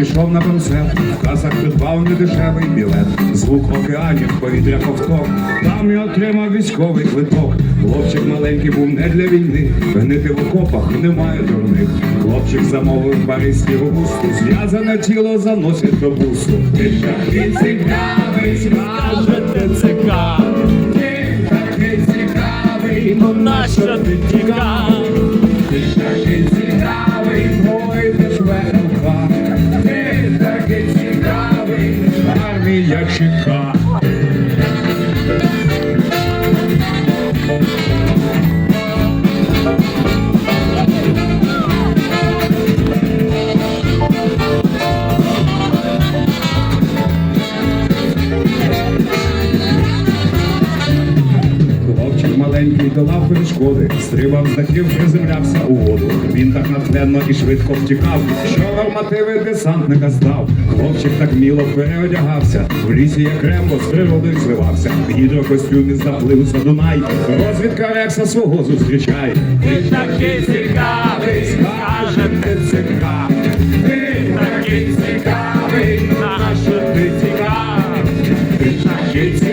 прийшов на концерт, в касах придбав недешевий білет, звук океанів, повітря ковток, там я отримав військовий квиток. Хлопчик маленький був не для війни, гнити в окопах немає дурних. Хлопчик замовив паризькі густу, зв'язане тіло заносить до бусу. Ти такий цікавий, скажете ТЦК, армія чека. Долав перешкоди, стрибав з дахів, приземлявся у воду. Він так натхненно і швидко втікав, що нормативи десантника здав. Хлопчик так міло переодягався, в лісі як рембо з природою зливався. В гідрокостюмі заплився Дунай, розвідка Рекса свого зустрічай. Ти такий цікавий, скаже ТЦК. Ти такий цікавий, нащо ти тікав? ти такий цікавий,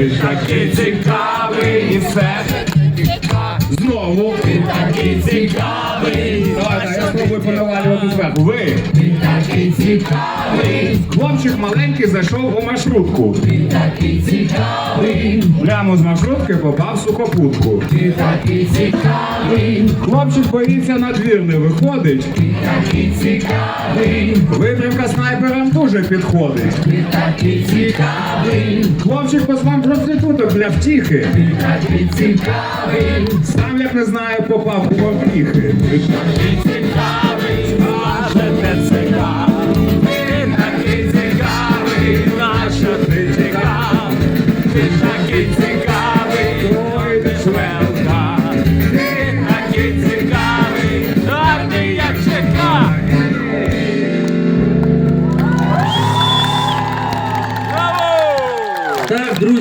Ти, Такий цікавий, і все знову. ти такий цікавий, понавалювати зверху. Ви. ти такий цікавий, Хлопчик маленький зайшов у маршрутку. ти такий цікавий, Прямо з маршрутки попав сухопутку. ти такий цікавий, Хлопчик боїться на двір не виходить. ти такий цікавий, Витримка снайперам дуже підходить. ти такий цікавий, Хлопчик позвав проституток для втіхи. ти такий цікавий, Сам як не знаю, попав у морпіхи. ти такий цікавий, нащо ти чекав, Ти ж такий цікавий, ой, ти ж велка, Ти такий цікавий, гарний, як чека. Так, друзі.